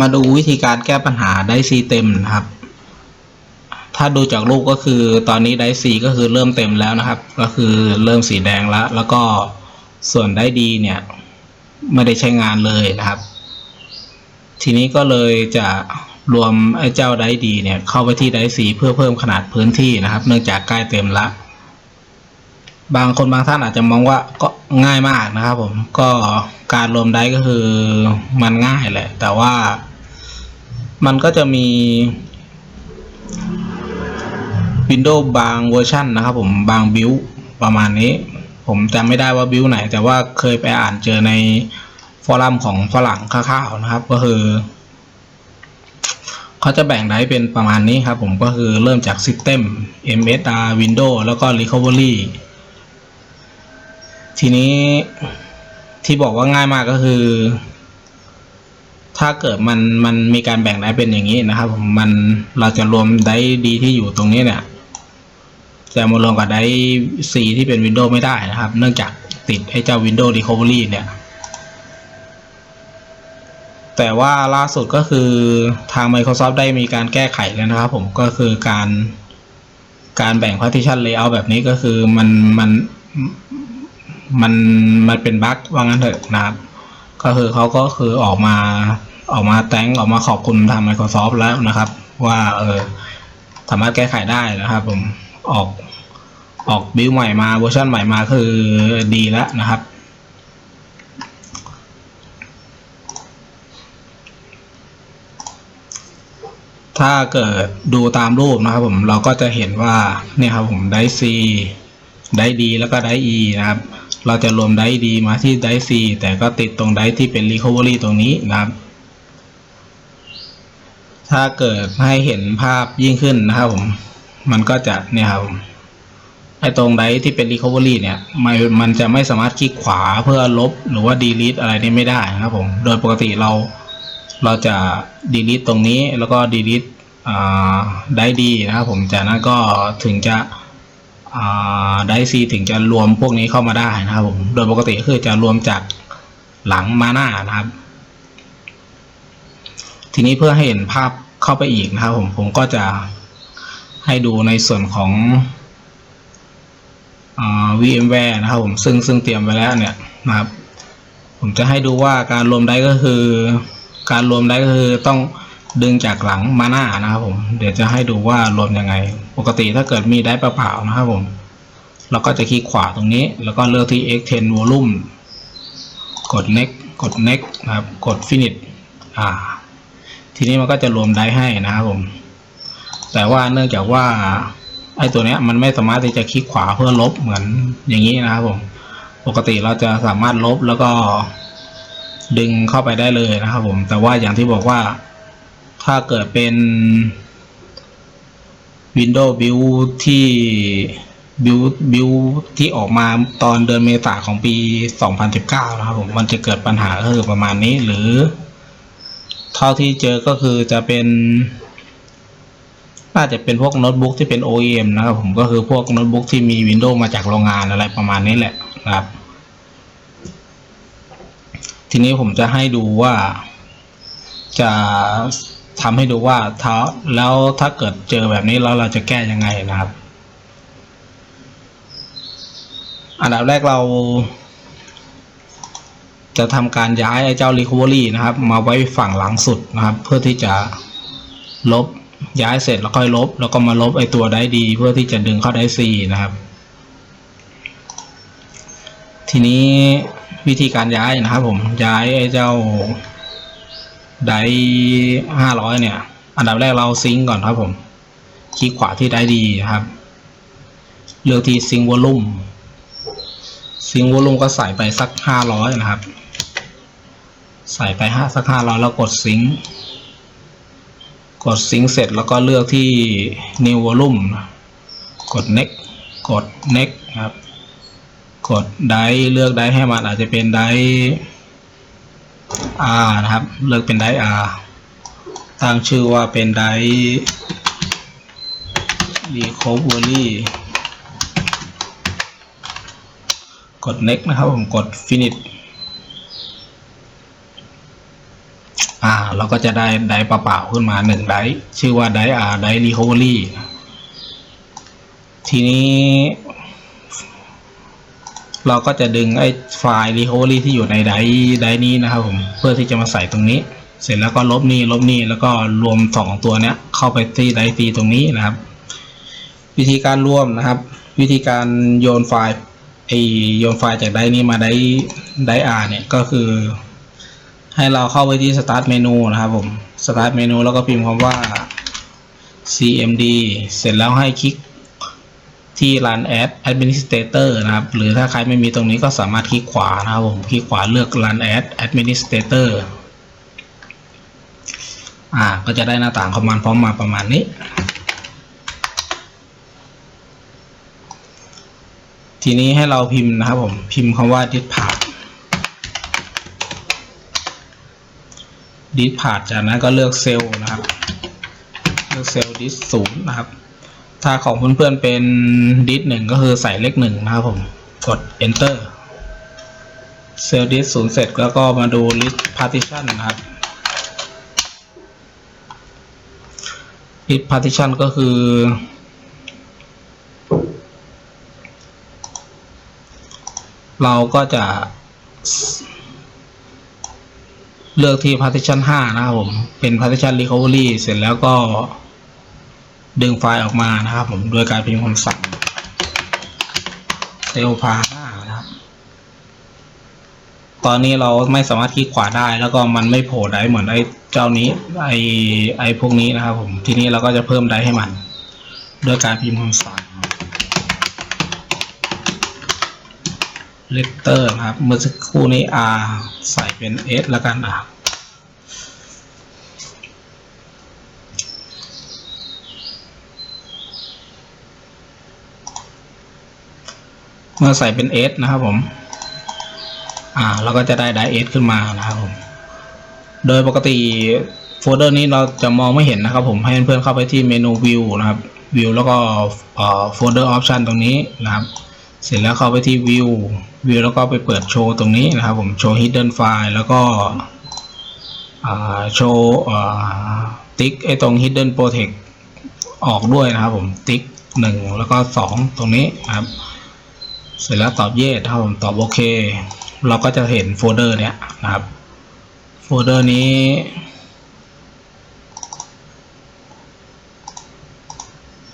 มาดูวิธีการแก้ปัญหาได้ซีเต็มนะครับ ถ้าดูจากรูปก็คือตอนนี้ได้ซีก็คือเริ่มเต็มแล้วนะครับ ก็คือเริ่มสีแดงแล้ว แล้วก็ส่วนได้ดีเนี่ยไม่ได้ใช้งานเลยนะครับ ทีนี้ก็เลยจะรวมไอ้เจ้าได้ดีเนี่ยเข้าไปที่ได้ซีเพื่อเพิ่มขนาดพื้นที่นะครับ เนื่องจากใกล้เต็มละบางคนบางท่านอาจจะมองว่าก็ง่ายมากนะครับผมก็การรวมได้ก็คือมันง่ายแหละ แต่ว่า มันก็จะมี Windows บางเวอร์ชันนะครับผมบางบิวประมาณนี้ ผมจำไม่ได้ว่าบิวไหน แต่ว่าเคยไปอ่านเจอในฟอรัมของฝรั่งคร่าวๆนะครับ ก็คือเขาจะแบ่งได้เป็นประมาณนี้ครับผมก็คือเริ่มจาก System MSR Windows แล้วก็ Recovery ทีนี้ที่บอกว่าง่ายมากก็คือ ถ้าเกิดมันมันมีการแบ่งได้เป็นอย่างนี้นะครับผมมันเราจะรวมได้ดีที่อยู่ตรงนี้เนี่ยจะมารวมกับได้ C ที่เป็น Windows ไม่ได้นะครับ เนื่องจากติดไอ้เจ้า Windows Recovery เนี่ย แต่ว่าล่าสุดก็คือทาง Microsoft ได้มีการแก้ไขแล้วนะครับผมก็คือการการแบ่ง partition layout แบบนี้ก็คือมันมันมันมันเป็นบั๊กว่างั้นเถอะนะครับ ก็คือเขาก็คือออกมาออกมาแตงออกมาขอบคุณทาง Microsoft แล้วนะครับ ว่าเออสามารถแก้ไขได้นะครับผมออกออกบิลใหม่มาเวอร์ชันใหม่มาคือดีแล้วนะครับถ้าเกิดดูตามรูปนะครับผมเราก็จะเห็นว่าเนี่ยครับผมได้ C ได้ D แล้วก็ได้ E นะครับ เราจะรวมได้ D มาที่ได้ C แต่ก็ติดตรงได้ที่เป็น Recovery ตรงนี้นะครับ ถ้าเกิดให้เห็นภาพยิ่งขึ้นนะครับผม มันก็จะเนี่ยครับไอตรงไดที่เป็น Recovery เนี่ยมันมันจะไม่สามารถคลิกขวาเพื่อลบหรือว่า delete อะไรนี่ไม่ได้นะครับผม โดยปกติเราเราจะ delete ตรงนี้แล้วก็ delete อ่าได้ดีนะครับผมจากนั้นก็ถึงจะ ไดซีถึงจะรวมพวกนี้เข้ามาได้นะครับผมโดยปกติคือจะรวมจากหลังมาหน้านะครับ ทีนี้เพื่อให้เห็นภาพเข้าไปอีกนะครับผมผมก็จะให้ดูในส่วนของอ VMware นะครับผมซึ่งซึ่งเตรียมไว้แล้วเนี่ยนะครับ ผมจะให้ดูว่าการรวมได้ก็คือ การรวมได้ก็คือต้อง ดึงจากหลังมาหน้านะครับผม เดี๋ยวจะให้ดูว่ารวมยังไง ปกติถ้าเกิดมีได้เปล่าๆนะครับผม เราก็จะคลิกขวาตรงนี้ แล้วก็เลือกที่ X10 Volume กด Next กด Next นะครับ กด Finish อ่า ทีนี้มันก็จะรวมได้ให้นะครับผม แต่ว่าเนื่องจากว่าไอ้ตัวเนี้ยมันไม่สามารถที่จะคลิกขวาเพื่อลบเหมือนอย่างนี้นะครับผม ปกติเราจะสามารถลบแล้วก็ดึงเข้าไปได้เลยนะครับผม แต่ว่าอย่างที่บอกว่า ถ้าเกิดเป็น Windows Build ที่ Build Build ที่ออกมาตอนเดือนเมษาของปี 2019 นะครับผม มันจะเกิดปัญหาก็คือประมาณนี้หรือ เท่าที่เจอก็คือจะเป็นน่าจะเป็นพวกโน้ตบุ๊กที่เป็น OEM นะครับผมก็คือพวกโน้ตบุ๊กที่มี Windows มาจากโรงงานอะไรประมาณนี้แหละนะครับ ทีนี้ผมจะให้ดูว่าจะ ทำให้ดูว่าถ้าแล้วถ้าเกิดเจอแบบนี้แล้วเราจะแก้ยังไงนะครับ อันดับแรกเรา จะทำการย้ายไอ้เจ้า Recovery นะครับ มาไว้ฝั่งหลังสุดนะครับ เพื่อที่จะลบย้ายเสร็จแล้วค่อยลบ แล้วก็มาลบไอ้ตัวได้ดี เพื่อที่จะดึงเข้าได้ C นะครับ ทีนี้วิธีการย้ายนะครับ ผมย้ายไอ้เจ้า ไดห้าร้อยเนี่ย อันดับแรกเราซิงก์ก่อนครับผม คลิกขวาที่ไดดีครับ เลือกที่ซิงวอลลุ่มซิงวอลลุ่มก็ใส่ไปสักห้าร้อยนะครับ ใส่ไปห้าสักห้าร้อยแล้วกดซิงก์กดซิงก์เสร็จแล้วก็เลือกที่ new volume กด next กด next ครับ กดไดเลือกไดให้มันอาจจะเป็นได R นะครับ เลือกเป็นได R ตั้งชื่อว่าเป็นได recovery กด next นะครับผมกด finish อ่าเราก็จะได้ไดร์เปล่าๆขึ้นมาหนึ่งไดชื่อว่าไดร์อาไดร์รีคอเวอรี่ทีนี้ เราก็จะดึงไอ้ไฟล์ recovery ที่อยู่ในไดไดนี้นะครับผมเพื่อที่จะมาใส่ตรงนี้ เสร็จแล้วก็ลบนี่ลบนี่แล้วก็รวมสองตัวเนี้ยเข้าไปที่ไดซีตรงนี้นะครับ วิธีการรวมนะครับ วิธีการโยนไฟล์ไอโยนไฟล์จากไดนี้มาไดร์ไดร์เนี่ยก็คือ ให้เราเข้าไปที่ start menu นะครับผม start menu แล้วก็พิมพ์คำว่า cmd เสร็จแล้วให้คลิก ที่ run as administrator นะครับ หรือถ้าใครไม่มีตรงนี้ก็สามารถคลิกขวานะครับผมคลิกขวาเลือก run as administrator อ่า ก็จะได้หน้าต่างคอมมานด์พร้อมมาประมาณนี้ ทีนี้ให้เราพิมพ์นะครับผม พิมพ์คำว่า dispart dispart จากนั้นก็เลือกเซลล์นะครับ เลือกเซลล์ dis ศูนย์นะครับ ถ้าของเพื่อนๆเป็นดิสหนึ่งก็คือใส่เลขหนึ่งนะครับผม กด enter เซลล์ดิสศูนย์เสร็จแล้วก็มาดู list partition นะครับ list partition ก็คือ เราก็จะเลือกที่ partition 5 นะครับผม เป็น partition recovery เสร็จแล้วก็ ดึงไฟล์ออกมานะครับ ผมโดยการพิมพ์คำสั่งเซลพาห้านะครับ ตอนนี้เราไม่สามารถคลิกขวาได้ แล้วก็มันไม่โผล่ได้เหมือนไอ้เจ้านี้ไอ้ไอ้พวกนี้นะครับ ผมทีนี้เราก็จะเพิ่มได้ให้มันด้วยการพิมพ์คำสั่ง letter นะครับเมื่อสักครู่นี้ R ใส่เป็น S แล้วกันอะ มื่อใส่เป็น S นะครับผม อ่าเราก็จะได้ไดเอสขึ้นมานะครับผม โดยปกติโฟลเดอร์นี้เราจะมองไม่เห็นนะครับผมให้เพื่อนๆเข้าไปที่เมนู View นะครับ View แล้วก็โฟลเดอร์ออปชันตรงนี้นะครับ เสร็จแล้วเข้าไปที่ View View แล้วก็ไปเปิดโชว์ตรงนี้นะครับผมโชว์ Hidden File แล้วก็โชว์ติ๊กไอตรง Hidden Protect ออกด้วยนะครับผมติ๊กหนึ่งแล้วก็สองตรงนี้นะครับ เสร็จแล้วตอบเยสถ้าผมตอบโอเค เราก็จะเห็นโฟลเดอร์เนี้ยนะครับ โฟลเดอร์นี้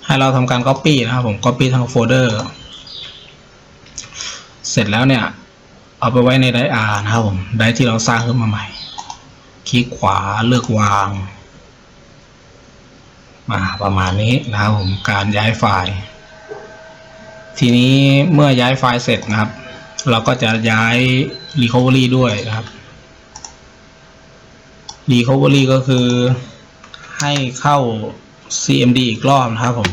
ให้เราทำการ Copy นะครับผม Copy ทั้งโฟลเดอร์ เสร็จแล้วเนี่ย เอาไปไว้ในไดอาร์นะครับผม ไดที่เราสร้างขึ้นมาใหม่ คลิกขวาเลือกวาง มาประมาณนี้นะครับผม การย้ายไฟล์ ทีนี้เมื่อย้ายไฟล์เสร็จนะครับ เราก็จะย้าย Recovery ด้วยนะครับ Recovery ก็คือให้เข้า CMD อีกรอบนะครับผม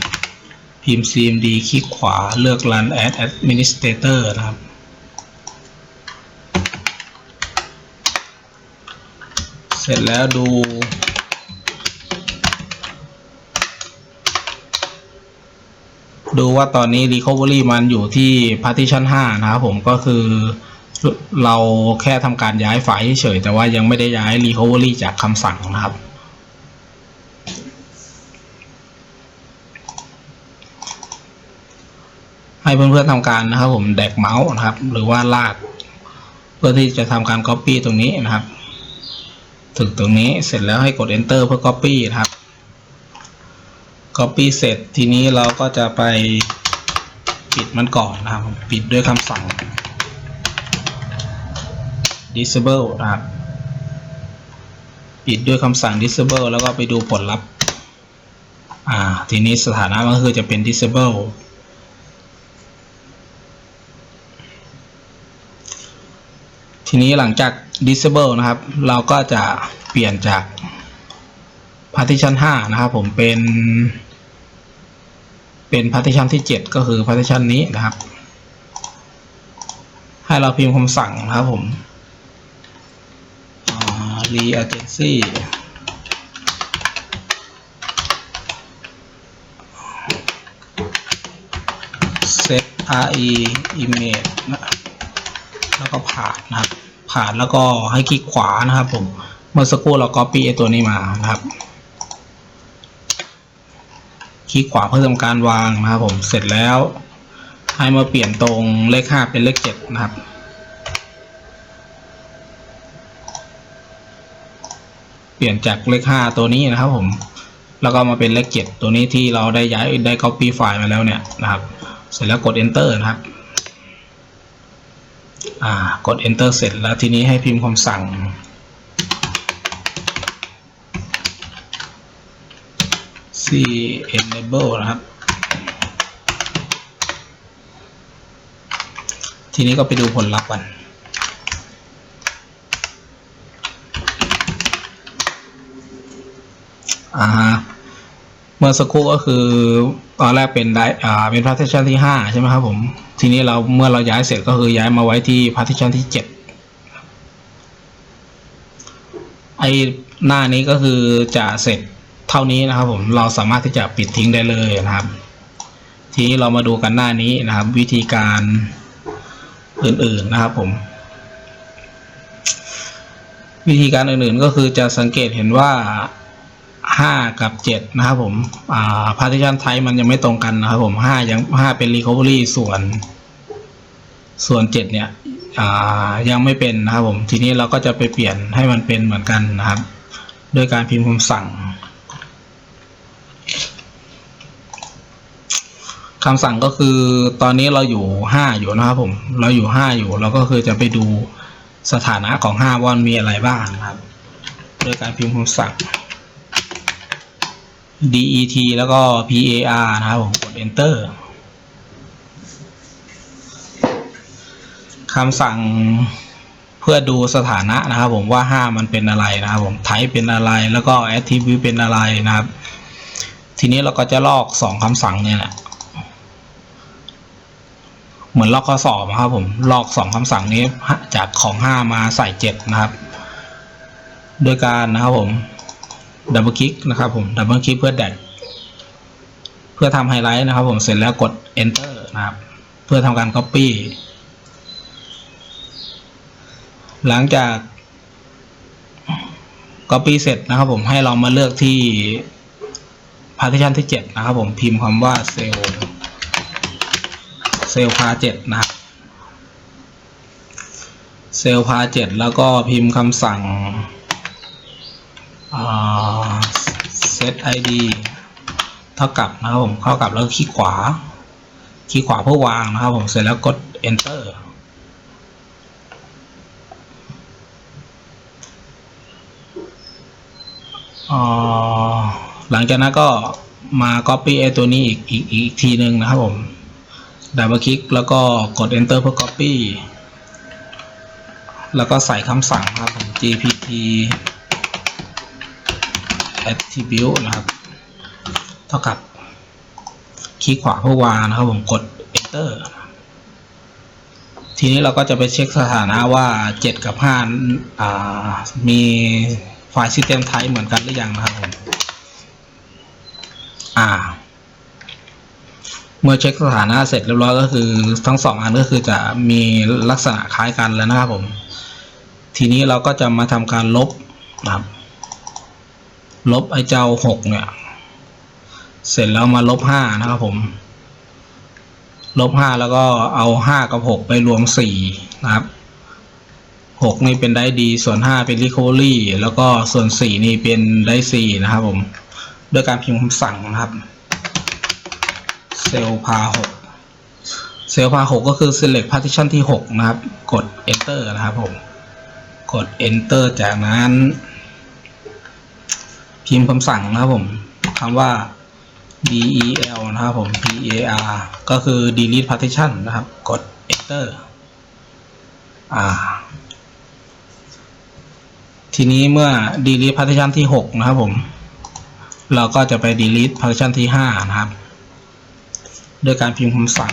พิมพ์ CMD คลิกขวาเลือก Run as Administrator นะครับ เสร็จแล้วดู ดูว่าตอนนี้ Recovery มันอยู่ที่ Partition 5 นะครับผมก็คือเราแค่ทำการย้ายไฟล์เฉยแต่ว่ายังไม่ได้ย้าย Recovery จากคำสั่งนะครับ ให้เพื่อนๆทำการนะครับผมแดกเมาส์นะครับ หรือว่าลาก เพื่อที่จะทำการ Copy ตรงนี้นะครับ ถึงตรงนี้เสร็จแล้วให้กด Enter เพื่อ Copy นะครับ Copy เสร็จทีนี้เราก็จะไปปิดมันก่อนนะครับ ปิดด้วยคำสั่ง disable นะครับ ปิดด้วยคำสั่ง disable แล้วก็ไปดูผลลัพธ์ อ่า ทีนี้สถานะมันก็คือจะเป็น disable ทีนี้หลังจาก disable นะครับ เราก็จะเปลี่ยนจาก partition 5 นะครับผมเป็น เป็น partition ที่ 7 ก็คือ partition นี้นะครับ ให้เราพิมพ์คำสั่งนะครับผม reagency set re image นะแล้วก็ผ่านนะครับ ผ่านแล้วก็ให้คลิกขวานะครับผม เมื่อสักครู่เรา copy ไอ้ตัวนี้มานะครับ คลิกขวาเพื่อทำการวางนะครับผมเสร็จแล้ว ให้มาเปลี่ยนตรงเลขห้าเป็นเลขเจ็ดนะครับเปลี่ยนจากเลขห้าตัวนี้นะครับผม แล้วก็มาเป็นเลขเจ็ดตัวนี้ที่เราได้ย้ายได้ copy ไฟล์มาแล้วเนี่ยนะครับ เสร็จแล้วกด enter นะครับ อ่ากด enter เสร็จแล้วทีนี้ให้พิมพ์คำสั่ง c enable นะครับ ทีนี้ก็ไปดูผลลัพธ์กันอ่าเมื่อสักครู่ก็คือตอนแรกเป็นได้อ่าเป็น partition ที่ห้าใช่ไหมครับผม ทีนี้เราเมื่อเราย้ายเสร็จก็คือย้ายมาไว้ที่ partition ที่เจ็ดไอหน้านี้ก็คือจะเสร็จ เท่านี้นะครับผมเราสามารถที่จะปิดทิ้งได้เลยนะครับ ทีนี้เรามาดูกันหน้านี้นะครับ วิธีการอื่นๆนะครับผม วิธีการอื่นๆก็คือจะสังเกตเห็นว่าห้ากับเจ็ดนะครับผมอ่า partition type มันยังไม่ตรงกันนะครับผมห้ายังห้าเป็น recovery ส่วน ส่วนเจ็ดเนี่ยอ่ายังไม่เป็นนะครับผม ทีนี้เราก็จะไปเปลี่ยนให้มันเป็นเหมือนกันนะครับโดยการพิมพ์คำสั่ง คำสั่งก็คือตอนนี้เราอยู่ห้าอยู่นะครับผม เราอยู่ห้าอยู่เราก็คือจะไปดูสถานะของห้าว่ามันมีอะไรบ้างนะครับโดยการพิมพ์คำสั่ง det แล้วก็ par นะครับผมกด enter คำสั่งเพื่อดูสถานะนะครับผมว่า 5 มันเป็นอะไรนะครับผม type เป็นอะไรแล้วก็ attribute เป็นอะไรนะครับ ทีนี้เราก็จะลอก 2 คำสั่งเนี่ยแหละ เหมือนลอกข้อสอบนะครับผมลอก2คำสั่งนี้จากของ5มาใส่7นะครับ โดยการนะครับผมดับเบิลคลิกนะครับผมดับเบิลคลิกเพื่อแดดเพื่อทำไฮไลท์นะครับ ผมเสร็จแล้วกด enter นะครับ เพื่อทำการ copy หลังจาก copy เสร็จนะครับผมให้เรามาเลือกที่ partition ที่ 7 นะครับผมพิมพ์คำว่า cell cell par 7นะครับ cell par 7แล้วก็พิมพ์คำสั่ง set id เท่ากับนะครับผมเข้ากับแล้วคลิกขวา คลิกขวาเพื่อวางนะครับผมเสร็จแล้วกด enter หลังจากนั้นก็มา copy ไอตัวนี้อีกอีกอีกทีหนึ่งนะครับผม ดับเบิลคลิกแล้วก็กด enter เพื่อ copy แล้วก็ใส่คำสั่งครับผม gpt attribute นะครับ เท่ากับคลิกขวาเพื่อวางนะครับผมกด enter ทีนี้เราก็จะไปเช็คสถานะว่า 7 กับ5มีไฟล์ system type เหมือนกันหรือยังนะครับผมอ่า เมื่อเช็คสถานะเสร็จเรียบร้อยก็คือทั้งสองอันก็คือจะมีลักษณะคล้ายกันแล้วนะครับผม ทีนี้เราก็จะมาทำการลบครับ ลบไอ้เจ้าหกเนี่ย เสร็จแล้วมาลบห้านะครับผม ลบห้าแล้วก็เอาห้ากับหกไปรวมสี่นะครับหกนี่เป็นได้ดี ส่วนห้าเป็นรีคอรี่แล้วก็ส่วนสี่นี่เป็นได้สี่นะครับผมด้วยการพิมพ์คำสั่งนะครับ เซลพาหกเซลพาหกก็คือ select partition ที่หกนะครับ กด enter นะครับผม กด enter จากนั้น พิมพ์คำสั่งนะครับผมคำว่า del นะครับผม par ก็คือ delete partition นะครับ กด enter อ่า ทีนี้เมื่อ delete partition ที่ 6 นะครับผม เราก็จะไป delete partition ที่ 5 นะครับ โดยการพิมพ์คำสั่ง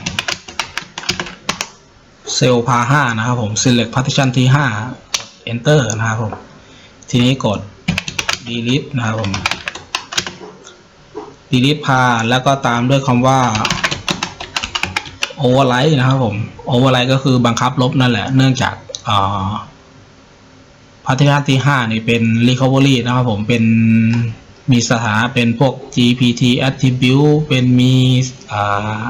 cell par 5นะครับผม select partition ที่5 enter นะครับผม ทีนี้กด delete นะครับผม delete พาแล้วก็ตามด้วยคำว่า override นะครับผม override ก็คือบังคับลบนั่นแหละ เนื่องจาก partition ที่ห้านี่เป็น recovery นะครับผมเป็น มีสถานะเป็นพวก GPT attribute เป็นมีอ่า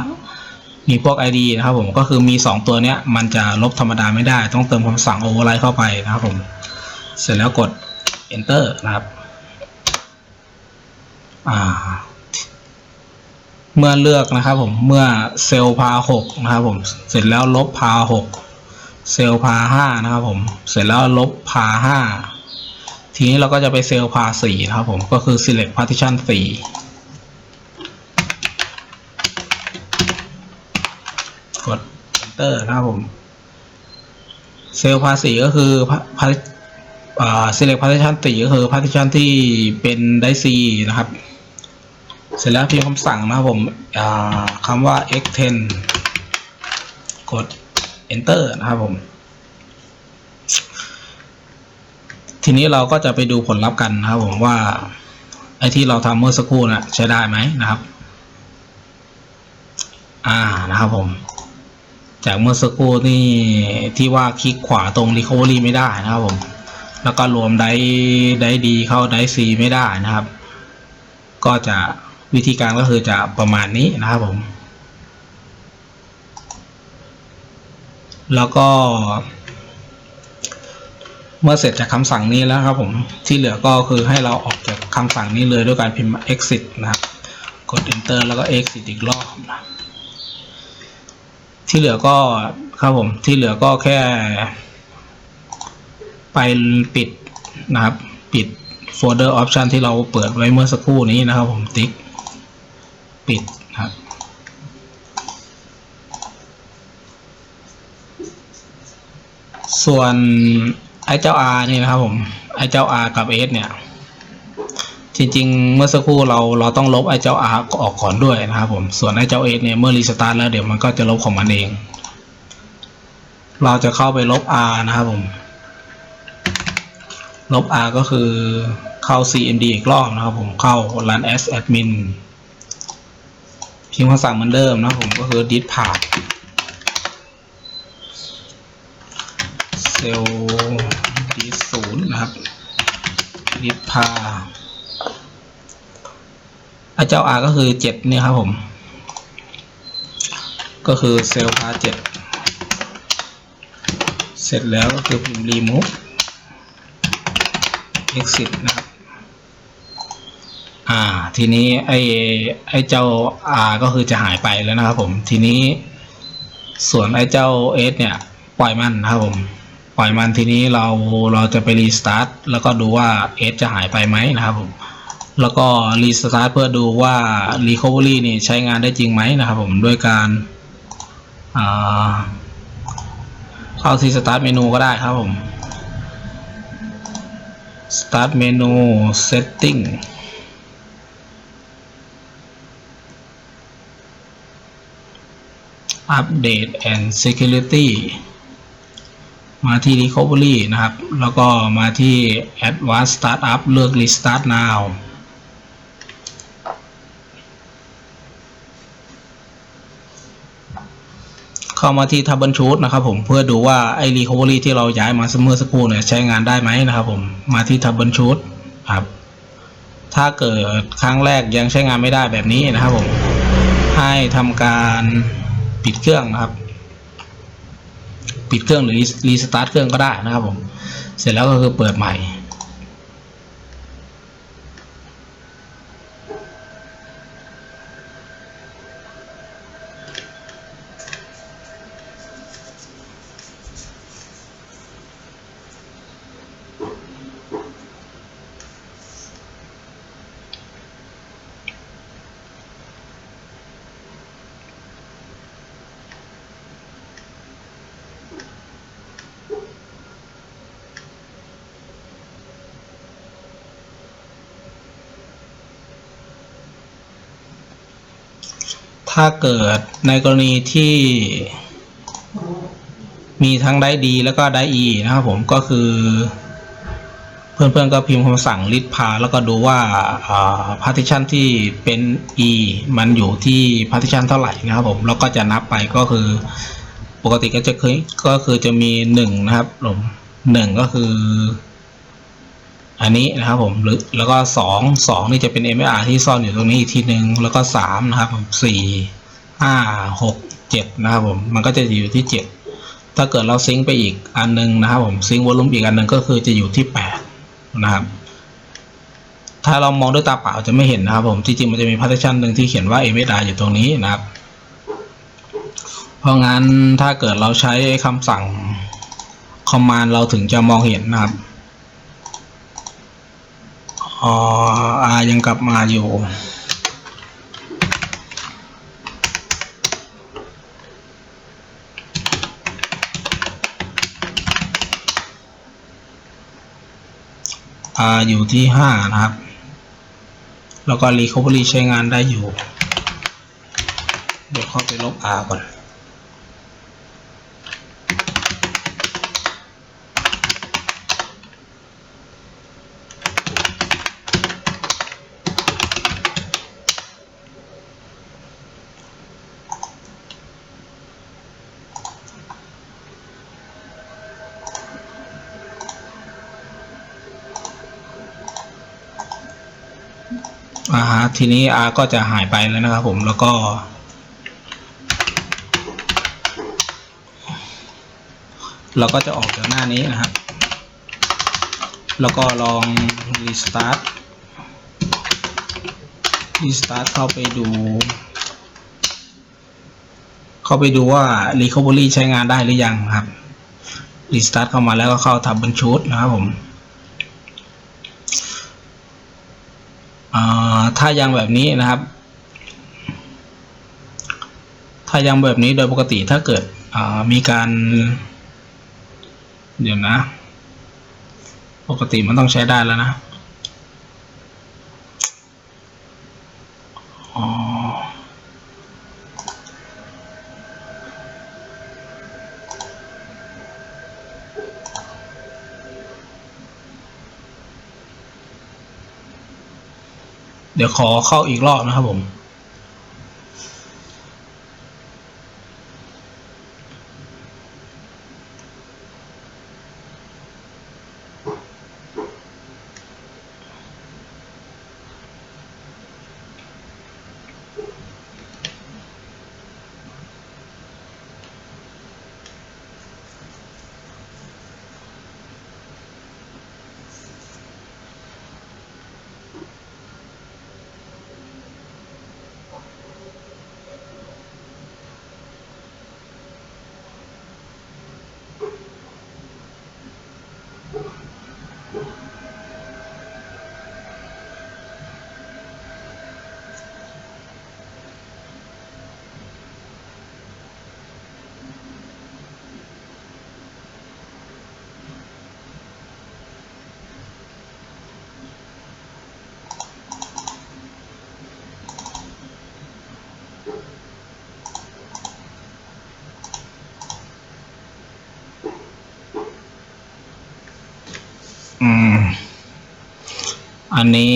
มีพวก ID นะครับผมก็คือมี 2 ตัวเนี้ยมันจะลบธรรมดาไม่ได้ ต้องเติมคำสั่ง override เข้าไปนะครับผม เสร็จแล้วกด enter นะครับอ่าเมื่อเลือกนะครับผมเมื่อเซลล์พาหกนะครับผมเสร็จแล้วลบพาหกเซลล์พาห้านะครับผมเสร็จแล้วลบพาห้า ทีนี้เราก็จะไปเซลล์พาสี่นะครับผมก็คือ select partition สี่กด enter นะครับผมเซลล์พาสี่ก็คือพาพาอ่า select partition สี่ก็คือ partition ที่เป็นไดซีนะครับ เสร็จแล้วพิมพ์คำสั่งนะครับผมคำว่า x10 กด enter นะครับผม ทีนี้เราก็จะไปดูผลลัพธ์กันนะครับผมว่าไอ้ที่เราทำเมื่อสักครู่นะใช้ได้ไหมนะครับ อ่านะครับผม จากเมื่อสักครู่นี่ที่ว่าคลิกขวาตรง recovery ไม่ได้นะครับผม แล้วก็รวมได้ได้ดีเข้าได้ซีไม่ได้นะครับ ก็จะวิธีการก็คือจะประมาณนี้นะครับผม แล้วก็ เมื่อเสร็จจากคำสั่งนี้แล้วครับผมที่เหลือก็คือให้เราออกจากคำสั่งนี้เลยด้วยการพิมพ์ exit นะครับ กด enter แล้วก็ exit อีกรอบนะที่เหลือก็ครับผมที่เหลือก็แค่ ไปปิดนะครับปิดโฟลเดอร์ออปชันที่เราเปิดไว้เมื่อสักครู่นี้นะครับผมติ๊กปิดครับส่วน ไอ้เจ้า R นี่นะครับผมไอ้เจ้า R กับ S เนี่ย จริงๆ เมื่อสักครู่เราเราต้องลบไอ้เจ้า R ออกก่อนด้วยนะครับผมส่วนไอ้เจ้า S เนี่ยเมื่อรีสตาร์ทแล้วเดี๋ยวมันก็จะลบของมันเอง เราจะเข้าไปลบ R นะครับผม ลบ R ก็คือเข้า cmd อีกรอบนะครับผมเข้า run as admin พิมพ์คำสั่งเหมือนเดิมนะครับผมก็คือ dit path เซลล์ dit ศูนย์นะครับ dit path ไอเจ้า R ก็คือเจ็ดเนี่ยครับผม ก็คือเซลล์พาเจ็ดเสร็จแล้วก็คือพิมพ์ remove exit นะครับ อ่า ทีนี้ไอ้ไอ้เจ้า R ก็คือจะหายไปแล้วนะครับผม ทีนี้ส่วนไอ้เจ้า S เนี่ย ปล่อยมันนะครับผม ปล่อยมันทีนี้เราเราจะไปรีสตาร์ทแล้วก็ดูว่า S จะหายไปไหมนะครับผมแล้วก็รีสตาร์ทเพื่อดูว่า Recovery นี่ใช้งานได้จริงไหมนะครับผมด้วยการาเข้าที่ Start เมนูก็ได้ครับผม Start เมนู Setting Update and Security มาที่ Recovery นะครับ แล้วก็มาที่ Advanced Startup เลือก Restart Now เข้ามาที่ Troubleshoot นะครับผมเพื่อดูว่าไอ้ Recovery ที่เราย้ายมาเมื่อสักครู่เนี่ยใช้งานได้ไหมนะครับผม มาที่ Troubleshoot ครับถ้าเกิดครั้งแรกยังใช้งานไม่ได้แบบนี้นะครับผม ให้ทำการปิดเครื่องนะครับ ปิดเครื่องหรือรีสตาร์ทเครื่องก็ได้นะครับผม เสร็จแล้วก็คือเปิดใหม่ ถ้าเกิดในกรณีที่มีทั้งได้ดีแล้วก็ได้อีนะครับผมก็คือ เพื่อนๆก็พิมพ์คำสั่ง list p a แล้วก็ดูว่า partition ที่เป็น e มันอยู่ที่ partition เท่าไหร่นะครับผมแล้วก็จะนับไปก็คือ ปกติก็จะเคยก็คือจะมี1นะครับผมหนึ่งก็คือ อันนี้นะครับผมหรือแล้วก็สองสองนี่จะเป็น MR ที่ซ่อนอยู่ตรงนี้อีกทีหนึ่งแล้วก็สามนะครับผมสี่ห้าหกเจ็ดนะครับผมมันก็จะอยู่ที่เจ็ดถ้าเกิดเราซิงค์ไปอีกอันหนึงนะครับผมซิงค์วอลลุ่มอีกอันหนึ่งก็คือจะอยู่ที่แปดนะครับถ้าเรามองด้วยตาเปล่าจะไม่เห็นนะครับผมจริงๆมันจะมี partition หนึ่งที่เขียนว่า MSR อยู่ตรงนี้นะครับ เพราะงั้นถ้าเกิดเราใช้คำสั่ง command เราถึงจะมองเห็นนะครับ ออายังกลับมาอยู่อาอยู่ที่ห้านะครับ แล้วก็ recovery ใช้งานได้อยู่ เดี๋ยวเข้าไปลบ R ก่อน ทีนี้ R ก็จะหายไปแล้วนะครับผมแล้วก็ เราก็จะออกจากหน้านี้นะครับ แล้วก็ลอง restart restart เข้าไปดู เข้าไปดูว่า recovery ใช้งานได้หรือยังครับ restart เข้ามาแล้วก็เข้า troubleshoot นะครับผมอ่า ถ้ายังแบบนี้นะครับ ถ้ายังแบบนี้โดยปกติถ้าเกิดมีการ เดี๋ยวนะ ปกติมันต้องใช้ได้แล้วนะอ๋อ เดี๋ยวขอเข้าอีกรอบนะครับผม อืม อันนี้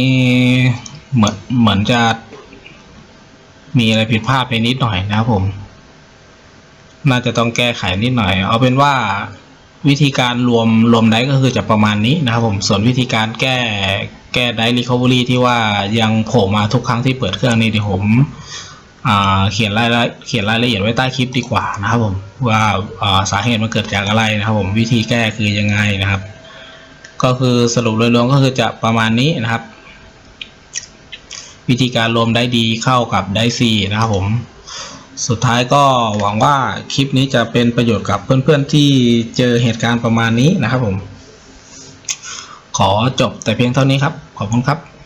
เหมือนเหมือนจะมีอะไรผิดพลาดไปนิดหน่อยนะครับผม น่าจะต้องแก้ไขนิดหน่อย เอาเป็นว่าวิธีการรวมรวมได้ก็คือจะประมาณนี้นะครับผม ส่วนวิธีการแก้แก้ได้ recovery ที่ว่ายังโผล่มาทุกครั้งที่เปิดเครื่องนี้เดี๋ยวผมเขียนรายละเขียนรายละเอียดไว้ใต้คลิปดีกว่านะครับผมว่าสาเหตุมันเกิดจากอะไรนะครับผมวิธีแก้คือยังไงนะครับ ก็คือสรุปโดยรวมก็คือจะประมาณนี้นะครับ วิธีการรวมได้ดีเข้ากับได้ซีนะครับผม สุดท้ายก็หวังว่าคลิปนี้จะเป็นประโยชน์กับเพื่อนๆที่เจอเหตุการณ์ประมาณนี้นะครับผม ขอจบแต่เพียงเท่านี้ครับ ขอบคุณครับ